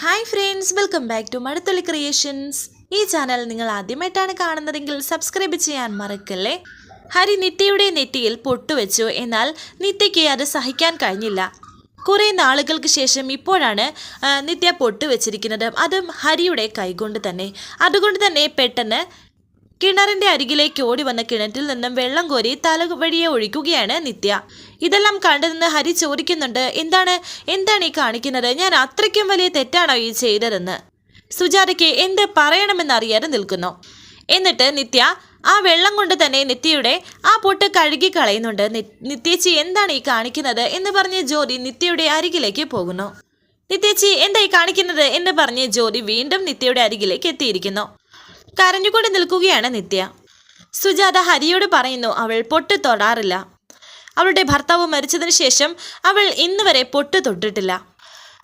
Hi friends welcome back to Maduthulli creations ഈ channel നിങ്ങൾ ആദ്യമായിട്ടാണ് കാണുന്നതെങ്കിൽ സബ്സ്ക്രൈബ് ചെയ്യാൻ മറക്കല്ലേ? ഹരി നിത്യയുടെ നെറ്റിയിൽ പൊട്ടുവെച്ചു എന്നാൽ നിത്യയ്ക്ക് അത് സഹിക്കാൻ കഴിഞ്ഞില്ല. കുറേ നാളുകൾക്ക് ശേഷം ഇപ്പോഴാണ് നിത്യ പൊട്ടുവെച്ചിരിക്കുന്നത് അതും ഹരിയുടെ കൈകൊണ്ട് തന്നെ. അതുകൊണ്ട് തന്നെ പെട്ടെന്ന് കിണറിന്റെ അരികിലേക്ക് ഓടി വന്ന കിണറ്റിൽ നിന്നും വെള്ളം കോരി തല വഴിയെ ഒഴിക്കുകയാണ് നിത്യ. ഇതെല്ലാം കണ്ടുനിന്ന് ഹരി ചോദിക്കുന്നുണ്ട്. എന്താണ്? എന്താണ് ഈ കാണിക്കുന്നത്? ഞാൻ അത്രയ്ക്കും വലിയ തെറ്റാണോ ഈ ചെയ്തതെന്ന്? സുജാതയ്ക്ക് എന്ത് പറയണമെന്നറിയാതെ നിൽക്കുന്നു. എന്നിട്ട് നിത്യ ആ വെള്ളം കൊണ്ട് തന്നെ നിത്യയുടെ ആ പൊട്ട് കഴുകി കളയുന്നുണ്ട്. നിത്യച്ചി എന്താണ് ഈ കാണിക്കുന്നത്? എന്ന് പറഞ്ഞ് ജ്യോതി നിത്യയുടെ അരികിലേക്ക് പോകുന്നു. നിത്യച്ചി എന്താ ഈ കാണിക്കുന്നത്? എന്ന് പറഞ്ഞ് ജ്യോതി വീണ്ടും നിത്യയുടെ അരികിലേക്ക് എത്തിയിരിക്കുന്നു. കരഞ്ഞുകൊണ്ട് നിൽക്കുകയാണ് നിത്യ. സുജാത ഹരിയോട് പറയുന്നു അവൾ പൊട്ട് തൊടാറില്ല. അവളുടെ ഭർത്താവ് മരിച്ചതിന് ശേഷം അവൾ ഇന്ന് വരെ പൊട്ട് തൊട്ടിട്ടില്ല.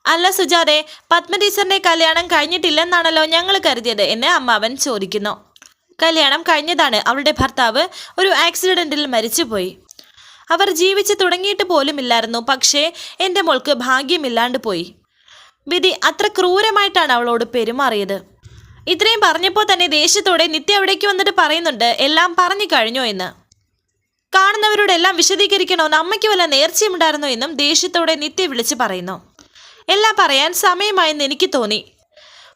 അല്ല സുജാതെ പത്മ ടീച്ചറിന്റെ കല്യാണം കഴിഞ്ഞിട്ടില്ലെന്നാണല്ലോ ഞങ്ങൾ കരുതിയത് എന്ന് അമ്മാവൻ ചോദിക്കുന്നു. കല്യാണം കഴിഞ്ഞതാണ്. അവളുടെ ഭർത്താവ് ഒരു ആക്സിഡന്റിൽ മരിച്ചുപോയി. അവർ ജീവിച്ച് തുടങ്ങിയിട്ട് പോലുമില്ലായിരുന്നു. പക്ഷേ എന്റെ മോൾക്ക് ഭാഗ്യമില്ലാണ്ട് പോയി. വിധി അത്ര ക്രൂരമായിട്ടാണ് അവളോട് പെരുമാറിയത്. ഇത്രയും പറഞ്ഞപ്പോൾ തന്നെ ദേഷ്യത്തോടെ നിത്യ അവിടേക്ക് വന്നിട്ട് പറയുന്നുണ്ട് എല്ലാം പറഞ്ഞു കഴിഞ്ഞോ എന്ന്. കാണുന്നവരോട് കാണുന്നവരോടെല്ലാം വിശദീകരിക്കണമെന്ന് അമ്മയ്ക്ക് വല്ല നേർച്ചയുണ്ടായിരുന്നോ എന്നും ദേഷ്യത്തോടെ നിത്യ വിളിച്ച് പറയുന്നു. എല്ലാം പറയാൻ സമയമായെന്ന് എനിക്ക് തോന്നി.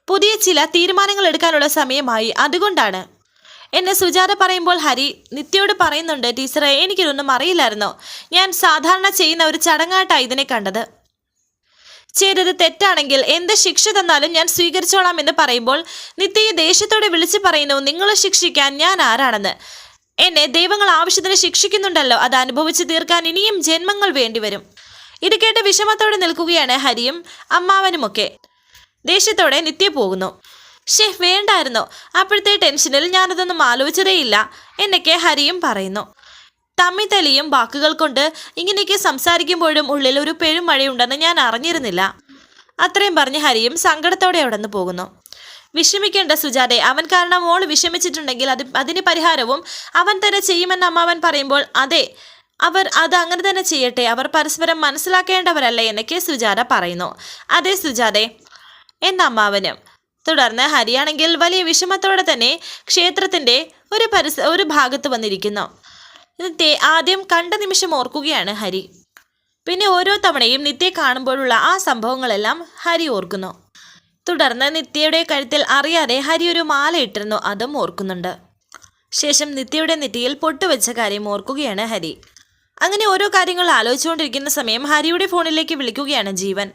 പുതിയ ചില തീരുമാനങ്ങൾ എടുക്കാനുള്ള സമയമായി. അതുകൊണ്ടാണ്. എന്നെ സുജാത പറയുമ്പോൾ ഹരി നിത്യയോട് പറയുന്നുണ്ട് ടീച്ചറെ എനിക്കിതൊന്നും അറിയില്ലായിരുന്നോ? ഞാൻ സാധാരണ ചെയ്യുന്ന ഒരു ചടങ്ങായിട്ടാണ് ഇതിനെ കണ്ടത്. ചെയ്തത് തെറ്റാണെങ്കിൽ എന്ത് ശിക്ഷ തന്നാലും ഞാൻ സ്വീകരിച്ചോളാം എന്ന് പറയുമ്പോൾ നിത്യയെ ദേഷ്യത്തോടെ വിളിച്ചു പറയുന്നു നിങ്ങളെ ശിക്ഷിക്കാൻ ഞാൻ ആരാണെന്ന്? എന്നെ ദൈവങ്ങൾ ആവശ്യത്തിന് ശിക്ഷിക്കുന്നുണ്ടല്ലോ അത് അനുഭവിച്ചു തീർക്കാൻ ഇനിയും ജന്മങ്ങൾ വേണ്ടിവരും. ഇത് കേട്ട് വിഷമത്തോടെ നിൽക്കുകയാണ് ഹരിയും അമ്മാവനുമൊക്കെ. ദേഷ്യത്തോടെ നിത്യ പോകുന്നു. ഷേ വേണ്ടായിരുന്നു. അപ്പോഴത്തെ ടെൻഷനിൽ ഞാനതൊന്നും ആലോചിച്ചതേയില്ല എന്നൊക്കെ ഹരിയും പറയുന്നു. തമ്മിത്തലിയും വാക്കുകൾ കൊണ്ട് ഇങ്ങനെയൊക്കെ സംസാരിക്കുമ്പോഴും ഉള്ളിൽ ഒരു പെരുമഴയുണ്ടെന്ന് ഞാൻ അറിഞ്ഞിരുന്നില്ല. അത്രയും പറഞ്ഞ് ഹരിയും സങ്കടത്തോടെ അവിടെ നിന്ന് പോകുന്നു. വിഷമിക്കേണ്ട സുജാതെ അവൻ കാരണം മോൾ വിഷമിച്ചിട്ടുണ്ടെങ്കിൽ അത് അതിന് പരിഹാരവും അവൻ തന്നെ ചെയ്യുമെന്ന് അമ്മാവൻ പറയുമ്പോൾ അതെ അവർ അത് അങ്ങനെ തന്നെ ചെയ്യട്ടെ അവർ പരസ്പരം മനസ്സിലാക്കേണ്ടവരല്ലേ എന്നൊക്കെ സുജാത പറയുന്നു. അതെ സുജാതെ എന്ന അമ്മാവനും. തുടർന്ന് ഹരിയാണെങ്കിൽ വലിയ വിഷമത്തോടെ തന്നെ ക്ഷേത്രത്തിന്റെ ഒരു പരിസ ഒരു ഭാഗത്ത് വന്നിരിക്കുന്നു. നിത്യെ ആദ്യം കണ്ട നിമിഷം ഓർക്കുകയാണ് ഹരി. പിന്നെ ഓരോ തവണയും നിത്യെ കാണുമ്പോഴുള്ള ആ സംഭവങ്ങളെല്ലാം ഹരി ഓർക്കുന്നു. തുടർന്ന് നിത്യയുടെ കഴുത്തിൽ അറിയാതെ ഹരി ഒരു മാല ഇട്ടിരുന്നു അതും ഓർക്കുന്നുണ്ട്. ശേഷം നിത്യയുടെ നെറ്റിയിൽ പൊട്ടുവെച്ച കാര്യം ഓർക്കുകയാണ് ഹരി. അങ്ങനെ ഓരോ കാര്യങ്ങൾ ആലോചിച്ചുകൊണ്ടിരിക്കുന്ന സമയം ഹരിയുടെ ഫോണിലേക്ക് വിളിക്കുകയാണ് ജീവൻ.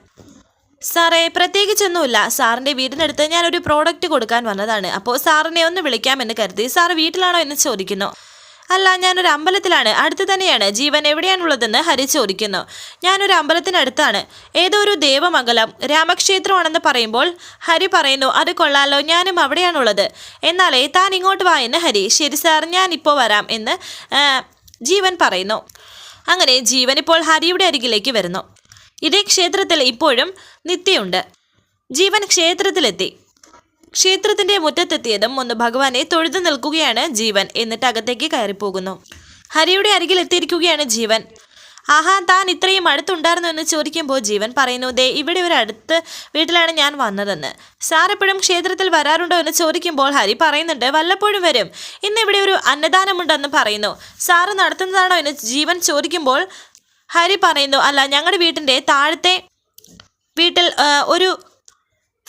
സാറേ പ്രത്യേകിച്ചൊന്നുമില്ല. സാറിന്റെ വീടിനടുത്ത് ഞാൻ ഒരു പ്രോഡക്റ്റ് കൊടുക്കാൻ വന്നതാണ്. അപ്പോൾ സാറിനെ ഒന്ന് വിളിക്കാമെന്ന് കരുതി സാർ വീട്ടിലാണോ എന്ന് ചോദിക്കുന്നു. അല്ല ഞാനൊരു അമ്പലത്തിലാണ്. അടുത്ത് തന്നെയാണ്. ജീവൻ എവിടെയാണുള്ളതെന്ന് ഹരി ചോദിക്കുന്നു. ഞാനൊരു അമ്പലത്തിനടുത്താണ്. ഏതോ ഒരു ദേവമംഗലം രാമക്ഷേത്രമാണെന്ന് പറയുമ്പോൾ ഹരി പറയുന്നു അത് കൊള്ളാലോ ഞാനും അവിടെയാണുള്ളത്. എന്നാലേ താൻ ഇങ്ങോട്ട് വാ എന്ന് ഹരി ശരി സാർ ഞാൻ ഇപ്പോൾ വരാം എന്ന് ജീവൻ പറയുന്നു. അങ്ങനെ ജീവൻ ഇപ്പോൾ ഹരിയുടെ അരികിലേക്ക് വരുന്നു. ഇതേ ക്ഷേത്രത്തിൽ ഇപ്പോഴും നിത്യയുണ്ട്. ജീവൻ ക്ഷേത്രത്തിലെത്തി. ക്ഷേത്രത്തിന്റെ മുറ്റത്തെത്തിയതും ഒന്ന് ഭഗവാനെ തൊഴുതു നിൽക്കുകയാണ് ജീവൻ. എന്നിട്ട് അകത്തേക്ക് കയറിപ്പോകുന്നു. ഹരിയുടെ അരികിൽ എത്തിയിരിക്കുകയാണ് ജീവൻ. ആഹാ താൻ ഇത്രയും അടുത്തുണ്ടായിരുന്നു എന്ന് ചോദിക്കുമ്പോൾ ജീവൻ പറയുന്നു ദേ ഇവിടെ ഒരു അടുത്ത് വീട്ടിലാണ് ഞാൻ വന്നതെന്ന്. സാർ എപ്പോഴും ക്ഷേത്രത്തിൽ വരാറുണ്ടോ എന്ന് ചോദിക്കുമ്പോൾ ഹരി പറയുന്നുണ്ട് വല്ലപ്പോഴും വരും. ഇന്ന് ഇവിടെ ഒരു അന്നദാനമുണ്ടെന്ന് പറയുന്നു. സാറ് നടത്തുന്നതാണോ എന്ന് ജീവൻ ചോദിക്കുമ്പോൾ ഹരി പറയുന്നു അല്ല ഞങ്ങളുടെ വീട്ടിന്റെ താഴത്തെ വീട്ടിൽ ഒരു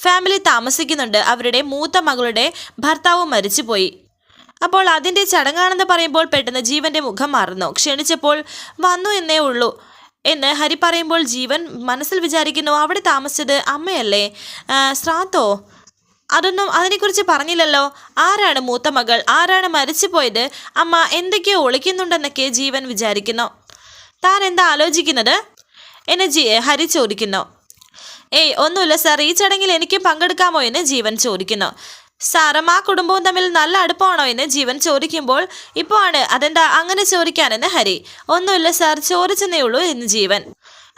ഫാമിലി താമസിക്കുന്നുണ്ട്. അവരുടെ മൂത്ത മകളുടെ ഭർത്താവ് മരിച്ചുപോയി. അപ്പോൾ അതിന്റെ ചടങ്ങാണെന്ന് പറയുമ്പോൾ പെട്ടെന്ന് ജീവന്റെ മുഖം മാറുന്നു. ക്ഷണിച്ചപ്പോൾ വന്നു എന്നേ ഉള്ളൂ എന്ന് ഹരി പറയുമ്പോൾ ജീവൻ മനസ്സിൽ വിചാരിക്കുന്നു അവിടെ താമസിച്ചത് അമ്മയല്ലേ? ശ്രാത്തോ? അതൊന്നും അതിനെക്കുറിച്ച് പറഞ്ഞില്ലല്ലോ. ആരാണ് മൂത്ത മകൾ? ആരാണ് മരിച്ചുപോയത്? അമ്മ എന്തൊക്കെയോ ഒളിക്കുന്നുണ്ടെന്നൊക്കെ ജീവൻ വിചാരിക്കുന്നു. താൻ എന്താ ആലോചിക്കുന്നത്? എന്നെ ഹരി ചോദിക്കുന്നു. ഏയ് ഒന്നുമില്ല സാർ. ഈ ചടങ്ങിൽ എനിക്കും പങ്കെടുക്കാമോ എന്ന് ജീവൻ ചോദിക്കുന്നു. സാറും ആ കുടുംബവും തമ്മിൽ നല്ല അടുപ്പമാണോ എന്ന് ജീവൻ ചോദിക്കുമ്പോൾ ഇപ്പോൾ ആണ്. അതെന്താ അങ്ങനെ ചോദിക്കാനെന്ന് ഹരി. ഒന്നുമില്ല സാർ ചോദിച്ചെന്നേ ഉള്ളൂ എന്ന് ജീവൻ.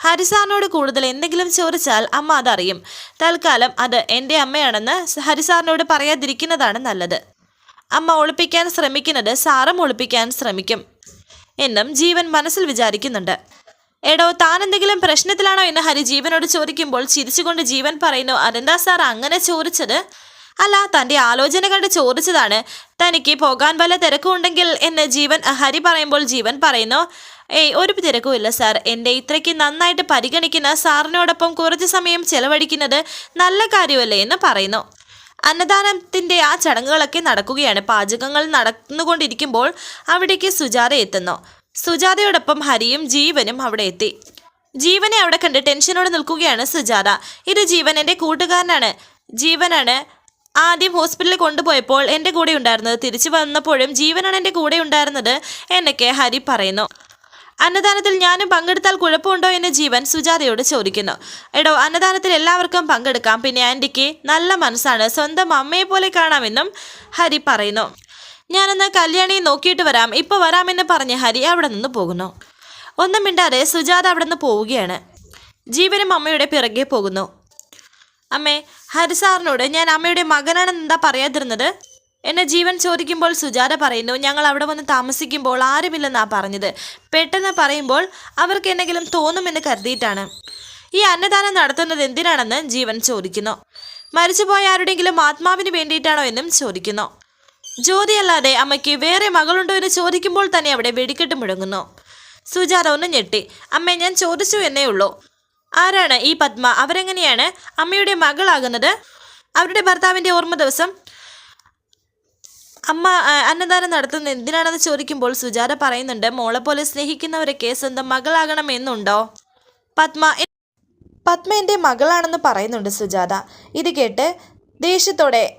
ഹരി സാറിനോട് കൂടുതൽ എന്തെങ്കിലും ചോദിച്ചാൽ അമ്മ അതറിയും. തൽക്കാലം അത് എന്റെ അമ്മയാണെന്ന് ഹരി സാറിനോട് പറയാതിരിക്കുന്നതാണ് നല്ലത്. അമ്മ ഒളിപ്പിക്കാൻ ശ്രമിക്കുന്നത് സാറും ഒളിപ്പിക്കാൻ ശ്രമിക്കും എന്നും ജീവൻ മനസ്സിൽ വിചാരിക്കുന്നുണ്ട്. എടോ താൻ എന്തെങ്കിലും പ്രശ്നത്തിലാണോ എന്ന് ഹരി ജീവനോട് ചോദിക്കുമ്പോൾ ചിരിച്ചുകൊണ്ട് ജീവൻ പറയുന്നു അതെന്താ സാർ അങ്ങനെ ചോദിച്ചത്? അല്ല തന്റെ ആലോചന കണ്ട് ചോദിച്ചതാണ്. തനിക്ക് പോകാൻ വല്ല തിരക്കുണ്ടെങ്കിൽ എന്ന് ജീവൻ ഹരി പറയുമ്പോൾ ജീവൻ പറയുന്നു ഏയ് ഒരു തിരക്കുമില്ല സാർ. എന്റെ ഇത്രയ്ക്ക് നന്നായിട്ട് പരിഗണിക്കുന്ന സാറിനോടൊപ്പം കുറച്ച് സമയം ചെലവഴിക്കുന്നത് നല്ല കാര്യമല്ലേ എന്ന് പറയുന്നു. അന്നദാനത്തിന്റെ ആ ചടങ്ങുകളൊക്കെ നടക്കുകയാണ്. പാചകങ്ങൾ നടന്നുകൊണ്ടിരിക്കുമ്പോൾ അവിടേക്ക് സുജാത എത്തുന്നു. സുജാതയോടൊപ്പം ഹരിയും ജീവനും അവിടെ എത്തി. ജീവനെ അവിടെ കണ്ട് ടെൻഷനോടെ നിൽക്കുകയാണ് സുജാത. ഇത് ജീവൻ എന്റെ കൂട്ടുകാരനാണ്. ജീവനാണ്. ആദ്യം ഹോസ്പിറ്റലിൽ കൊണ്ടുപോയപ്പോൾ എന്റെ കൂടെ ഉണ്ടായിരുന്നത്. തിരിച്ചു വന്നപ്പോഴും ജീവനാണ് എന്റെ കൂടെ ഉണ്ടായിരുന്നത് എന്നൊക്കെ ഹരി പറയുന്നു. അന്നദാനത്തിൽ ഞാനും പങ്കെടുത്താൽ കുഴപ്പമുണ്ടോ എന്ന് ജീവൻ സുജാതയോട് ചോദിക്കുന്നു. എടോ അന്നദാനത്തിൽ എല്ലാവർക്കും പങ്കെടുക്കാം. പിന്നെ ആന്റിക്ക് നല്ല മനസ്സാണ്. സ്വന്തം അമ്മയെ പോലെ കാണാമെന്നും ഹരി പറയുന്നു. ഞാനെന്ന് കല്യാണിയെ നോക്കിയിട്ട് വരാം. ഇപ്പോൾ വരാമെന്ന് പറഞ്ഞ് ഹരി അവിടെ നിന്ന് പോകുന്നു. ഒന്നും മിണ്ടാതെ സുജാത അവിടെ നിന്ന് പോവുകയാണ്. ജീവനും അമ്മയുടെ പിറകെ പോകുന്നു. അമ്മേ ഹരിസാറിനോട് ഞാൻ അമ്മയുടെ മകനാണെന്ന് എന്താ പറയാതിരുന്നത്? എന്നെ ജീവൻ ചോദിക്കുമ്പോൾ സുജാത പറയുന്നു ഞങ്ങൾ അവിടെ വന്ന് താമസിക്കുമ്പോൾ ആരുമില്ലെന്നാ പറഞ്ഞത്. പെട്ടെന്ന് പറയുമ്പോൾ അവർക്ക് എന്തെങ്കിലും തോന്നുമെന്ന് കരുതിയിട്ടാണ്. ഈ അന്നദാനം നടത്തുന്നത് എന്തിനാണെന്ന് ജീവൻ ചോദിക്കുന്നു. മരിച്ചുപോയ ആരുടെങ്കിലും ആത്മാവിന് വേണ്ടിയിട്ടാണോ എന്നും ചോദിക്കുന്നു. ജ്യോതിയല്ലാതെ അമ്മയ്ക്ക് വേറെ മകളുണ്ടോ എന്ന് ചോദിക്കുമ്പോൾ തന്നെ അവിടെ വെടിക്കെട്ട് മുഴങ്ങുന്നു. സുജാത ഒന്ന് ഞെട്ടി. അമ്മ ഞാൻ ചോദിച്ചു എന്നേ ഉള്ളൂ. ആരാണ് ഈ പത്മ? അവരെങ്ങനെയാണ് അമ്മയുടെ മകളാകുന്നത്? അവരുടെ ഭർത്താവിന്റെ ഓർമ്മ ദിവസം അമ്മ അന്നദാനം നടത്തുന്ന എന്തിനാണെന്ന് ചോദിക്കുമ്പോൾ സുജാത പറയുന്നുണ്ട് മോളെ പോലെ സ്നേഹിക്കുന്നവരൊക്കെ സ്വന്തം മകളാകണമെന്നുണ്ടോ പത്മ പത്മ എന്റെ മകളാണെന്ന് പറയുന്നുണ്ട് സുജാത. ഇത് കേട്ട് ദേഷ്യത്തോടെ